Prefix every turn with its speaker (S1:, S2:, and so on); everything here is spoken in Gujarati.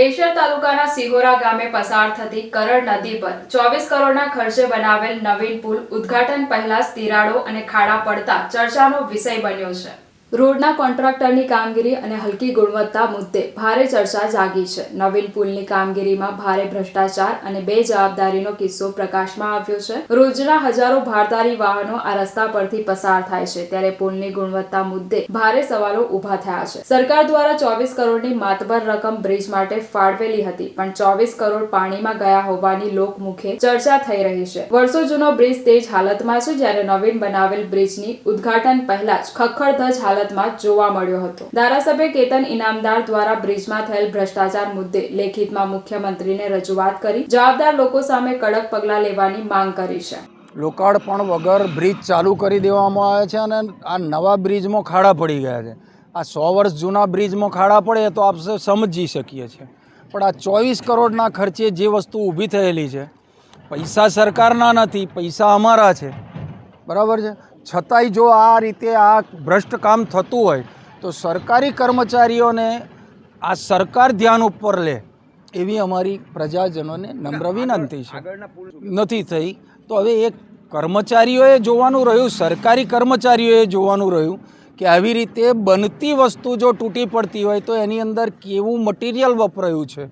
S1: ડેશર તાલુકાના સિહોરા ગામે પસાર થતી કરડ નદી પર ચોવીસ કરોડના ખર્ચે બનાવેલ નવીન પુલ ઉદ્ઘાટન પહેલા જ તિરાડો અને ખાડા પડતા ચર્ચાનો વિષય બન્યો છે. રોડના કોન્ટ્રાક્ટરની કામગીરી અને હલકી ગુણવત્તા મુદ્દે ભારે ચર્ચા જાગી છે. નવીન પુલની કામગીરીમાં ભારે ભ્રષ્ટાચાર અને બેજવાબદારીનો કિસ્સો પ્રકાશમાં આવ્યો છે. રોજના હજારો ભારદારી વાહનો આ રસ્તા પરથી પસાર થાય છે ત્યારે પુલની ગુણવત્તા મુદ્દે ભારે સવાલો ઊભા થયા છે. સરકાર દ્વારા ચોવીસ કરોડની માતબર રકમ બ્રિજ માટે ફાળવેલી હતી, પણ ચોવીસ કરોડ પાણીમાં ગયા હોવાની લોકમુખે ચર્ચા થઈ રહી છે. વર્ષો જૂનો બ્રિજ તેજ હાલતમાં છે જ્યારે નવીન બનાવેલ બ્રિજની ઉદ્ઘાટન પહેલા જ ખખડધજ હાલતમાં જોવા મળ્યો હતો. ધારાસભ્ય કેતન ઇનામદાર દ્વારા બ્રિજમાં થયેલ ભ્રષ્ટાચાર મુદ્દે લેખિતમાં મુખ્યમંત્રીને રજૂઆત કરી જવાબદાર લોકો સામે કડક પગલાં લેવાની માંગ કરી છે.
S2: લોકાર્પણ વગર બ્રિજ ચાલુ કરી દેવામાં આવે છે અને આ નવા બ્રિજમાં ખાડા પડી ગયા છે. આ સો વર્ષ જૂના બ્રિજમાં ખાડા પડે તો આપણે સમજી શકીએ છીએ. પણ આ ચોવીસ કરોડના ખર્ચે જે વસ્તુ ઊભી થયેલી છે, પૈસા સરકારના નથી, પૈસા અમારા છે. બરાબર છે? છતાંય જો આ રીતે આ ભ્રષ્ટ કામ થતું હોય તો સરકારી કર્મચારીઓને આ સરકાર ધ્યાન ઉપર લે એવી અમારી પ્રજાજનોને નમ્ર વિનંતી છે. નથી થઈ તો હવે એક કર્મચારીઓએ જોવાનું રહ્યું સરકારી કર્મચારીઓએ જોવાનું રહ્યું કે આવી રીતે બનતી વસ્તુ જો તૂટી પડતી હોય તો એની અંદર કેવું મટીરિયલ વપરાયું છે?